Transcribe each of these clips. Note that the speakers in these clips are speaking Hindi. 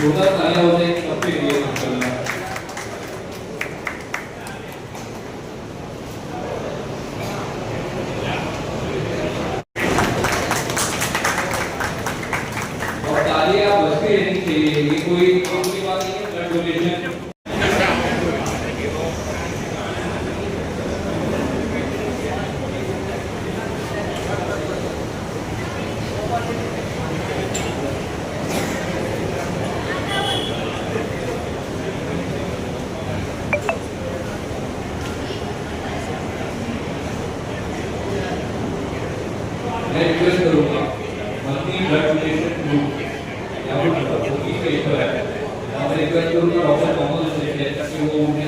जोरदार तालियाँ हो जाए सबके लिए करना और तालियाँ बजती रहनी चाहिए ये कोई Thank you.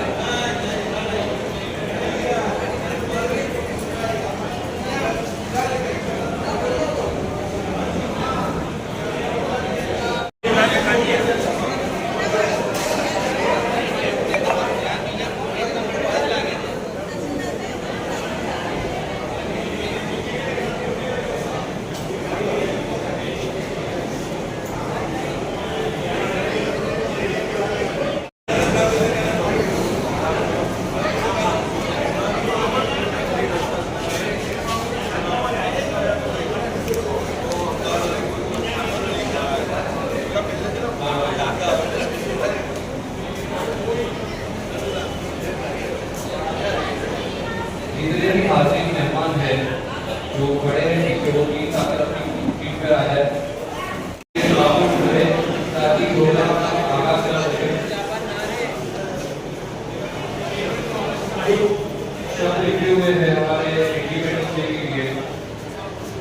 जितने भी हाजिर मेहमान हैं जो बड़े हैं नीचे वो प्लीज़ आकर अपनी सीट पर आ जाए ये बाबू रहे ताकि प्रोग्राम आगाज़ कर सके शब्द लिखे हुए हमारे एग्रीमेंट के लिए।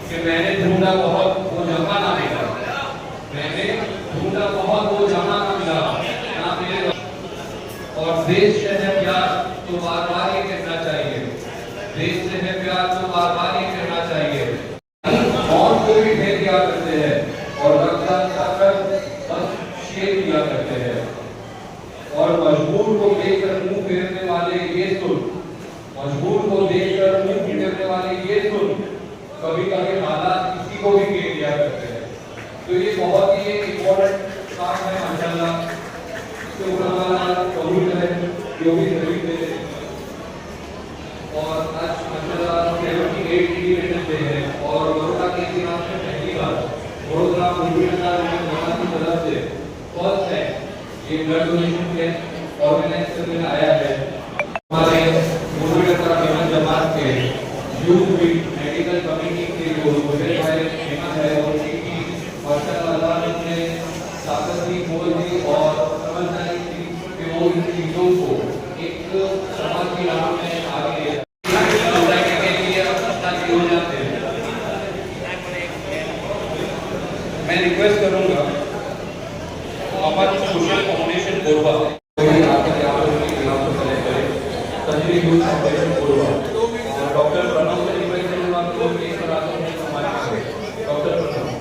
कि मैंने ढूंढा बहुत, वो जमा ना मिला। मैंने ढूंढा बहुत, वो जमा ना मिला। ना मिले और देश से है प्यार तो बार बार ये कहना चाहिए। देश से है प्यार तो बार बार ये कहना चाहिए और को भी भेद दिया करते हैं और रक्तदान कर बस शेर दिया करते हैं और मजबूर को देखकर मुँह फेरने वाले ये सुन मजबूर को देखकर मुँह फेरने वाले ये सुन कभी कभी हालात किसी को भी घेर दिया करते हैं। तो ये बहुत ही एक इम्पोर्टेंट काम है, माशाल्लाह। तो ऊपर कबूल करें जो भी खरीद दे और आज माशाल्लाह सेवेंटी एट इंडिपेंडेंस डे है। और बड़ौदा के इतिहास में पहली बार बड़ौदा में बड़ौदा की तरफ़ से फ़र्स्ट है। ये ब्लड डोनेशन कैंप ऑर्गेनाइज करने आया है हमारे मुंबईनगर फ़ेमस जमात के यूथ विद मेडिकल कम्युनिटी के जो मुझे भाई फ़ेमस है और उनकी माशाल्लाह अल्लाह ने ताकत दी मोल दी और समझदारी दी कि वो इन चीज़ों को एक समाज की राह में आगे के हो हैं मैं रिक्वेस्ट करूँगा अमर सोशल फाउंडेशन गोरबा कोई आपके यहाँ पर उनके नाम को सेलेक्ट करें तंजरी यूथ फाउंडेशन गोरबा और डॉक्टर प्रणव से रिक्वेस्ट करूँगा कि वो एक बार आकर उन्हें सम्मानित करें डॉक्टर प्रणव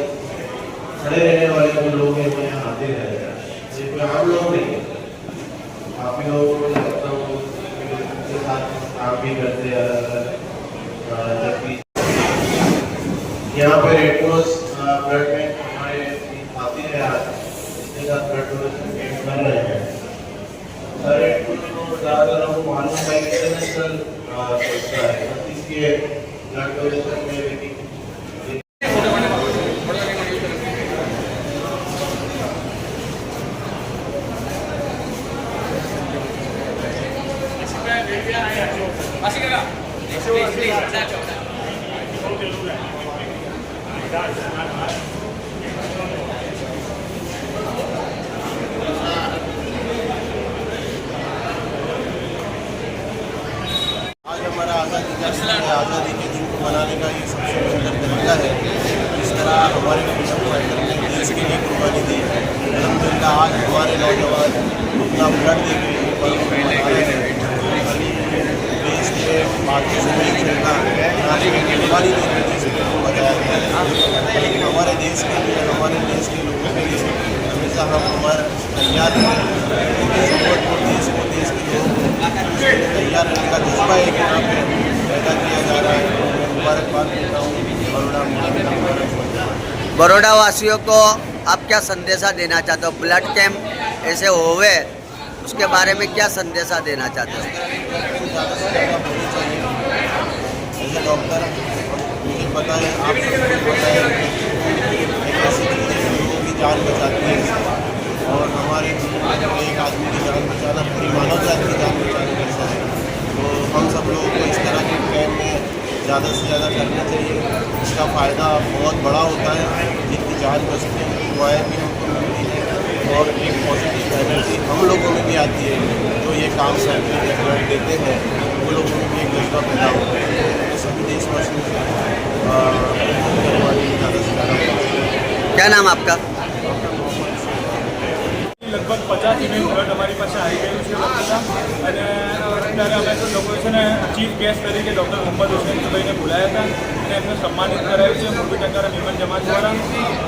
खड़े रहने वाले जो लोग हैं, वो यहाँ आते रहते हैं। ये कोई आम लोग नहीं है। आप लोग को लगता हूँ के साथ काम भी करते हैं जबकि यहाँ पे रेड क्रॉस ब्लड बैंक हमारे आते हैं आज। इसके साथ ब्लड डोनेशन कैंप कर रहे हैं। सर रेड क्रॉस को ज़्यादातर हमको मालूम है इंटरनेशनल संस्था है। इसके ब्लड डोनेशन में भी आज हमारा आज़ादी का आज़ादी के दिन को मनाने का ये सबसे बेहतर तरीका है जिस तरह हमारे देश के लिए कुर्बानी दी। अलहमदिल्ला आज हमारे नौजवान अपना ब्लड दे के ये पर्व को मना रहे हैं खाली देश के बाकी से नहीं खेलना नारी की कुर्बानी दे के देश को बचाया गया है लेकिन हमारे देश के लिए हमारे देश के लोगों के लिए हमेशा हम हमारे तैयार देश को देश तैयार रहने का जज्बा एक पैदा किया जा रहा है मुबारकबाद देता हूँ बड़ोड़ा बड़ौदा वासियों को आप क्या संदेशा देना चाहते हो? ब्लड कैंप ऐसे होवे, उसके बारे में क्या संदेशा देना चाहते हो? ए डॉक्टर। मुझे पता है, आप पता है एक ऐसी लोगों की जान बचाती है। और हमारे एक आदमी की जान बचाना पूरी मानव जाति की जान बचाने जैसा है। तो हम सब लोगों को इस तरह के कैंप में ज़्यादा से ज़्यादा करना चाहिए। इसका फ़ायदा बहुत बड़ा होता है। जिनकी जान बचती है दुआएँ भी हमको मिलती है। और एक पॉजिटिव एनर्जी हम लोगों में भी आती है। जो ये काम करते देते हैं, वो लोगों में भी एक जज्बा पैदा होता है। तो सभी देशवासियों से अ, अपील करवानी है ज़्यादा से ज़्यादा कोशिश क्या नाम आपका લગભગ પચાસ યુનિટ બ્લડ અમારી પાસે આવી ગયું છે વસ્તુના અને અત્યારે અમે તો લોકો છે ને ચીફ ગેસ્ટ તરીકે ડૉક્ટર મોહમ્મદ હુસૈનભાઈને બોલાયા હતા અને એમને સન્માનિત કરાયું છે મોરબી ટંકારા વિમન જમાત દ્વારા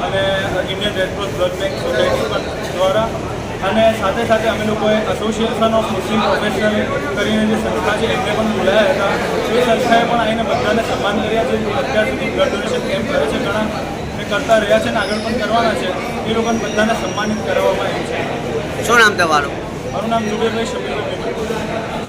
અને Indian Red Cross blood bank society પણ દ્વારા અને સાથે સાથે અમે લોકોએ એસોસિએશન ઓફ મુસ્લિમ પ્રોફેશનલ કરીને જે સંસ્થા છે એમને પણ બોલાયા હતા. એ સંસ્થાએ પણ આવીને બધાને સન્માન કર્યા છે. અત્યાર સુધી બ્લડ ડોનેશન કેમ્પ કરે છે ઘણા એ કરતા રહ્યા છે અને આગળ પણ કરવાના છે. એ લોકોને બધાને સન્માનિત કરવામાં આવ્યું છે. શું નામ તમારું? મારું નામ જુબેરભાઈ શબીર